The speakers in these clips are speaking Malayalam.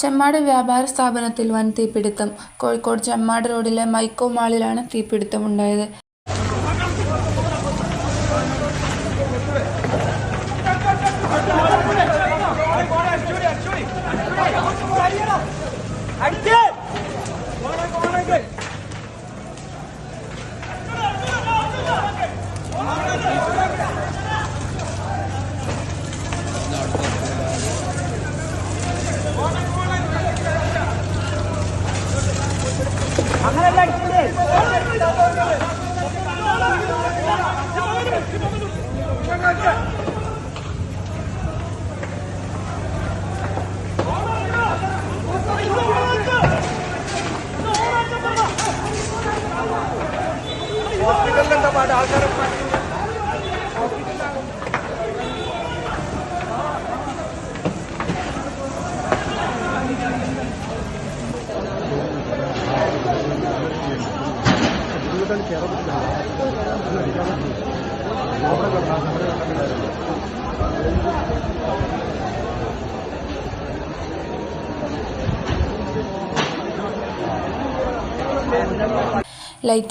ചെമ്മാട് വ്യാപാര സ്ഥാപനത്തിൽ വൻ തീപിടുത്തം. കോഴിക്കോട് ചെമ്മാട് റോഡിലെ മൈക്കോ മാളിലാണ് തീപിടുത്തമുണ്ടായത്. അങ്ങനെയല്ല ഹോസ്പിറ്റലിൽ എന്താ പാട് ആൾക്കാരെ ലൈറ്റ്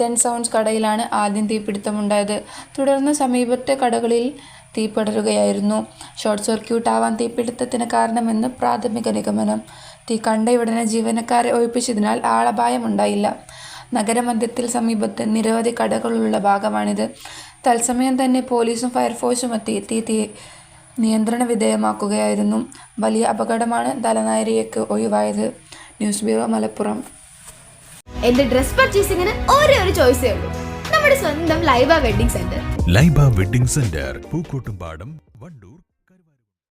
ആൻഡ് സൗണ്ട്സ് കടയിലാണ് ആദ്യം തീപിടുത്തമുണ്ടായത്. തുടർന്ന് സമീപത്തെ കടകളിൽ തീപടരുകയായിരുന്നു. ഷോർട്ട് സർക്യൂട്ട് ആവാൻ തീപിടുത്തത്തിന് കാരണമെന്ന് പ്രാഥമിക നിഗമനം. തീ കണ്ടയുടനെ ജീവനക്കാരെ ഒഴിപ്പിച്ചതിനാൽ ആളപായമുണ്ടായില്ല. നഗരമധ്യത്തിൽ സമീപത്ത് നിരവധി കടകളുള്ള ഭാഗമാണിത്. തത്സമയം തന്നെ പോലീസും ഫയർഫോഴ്സും എത്തി. തീ തീ നിയന്ത്രണ വിധേയമാക്കുകയായിരുന്നു. വലിയ അപകടമാണ് തലനാരിയക്ക് ഒഴിവായത്. News bureau Malappuram. എന്റെ ഡ്രസ് പർച്ചേസിംഗിന് ഒരേ ഒരു ചോയ്സേ ഉള്ളൂ. നമ്മുടെ സ്വന്തം Laiba wedding centre. Laiba wedding centre Pookkottumpadam Wandoor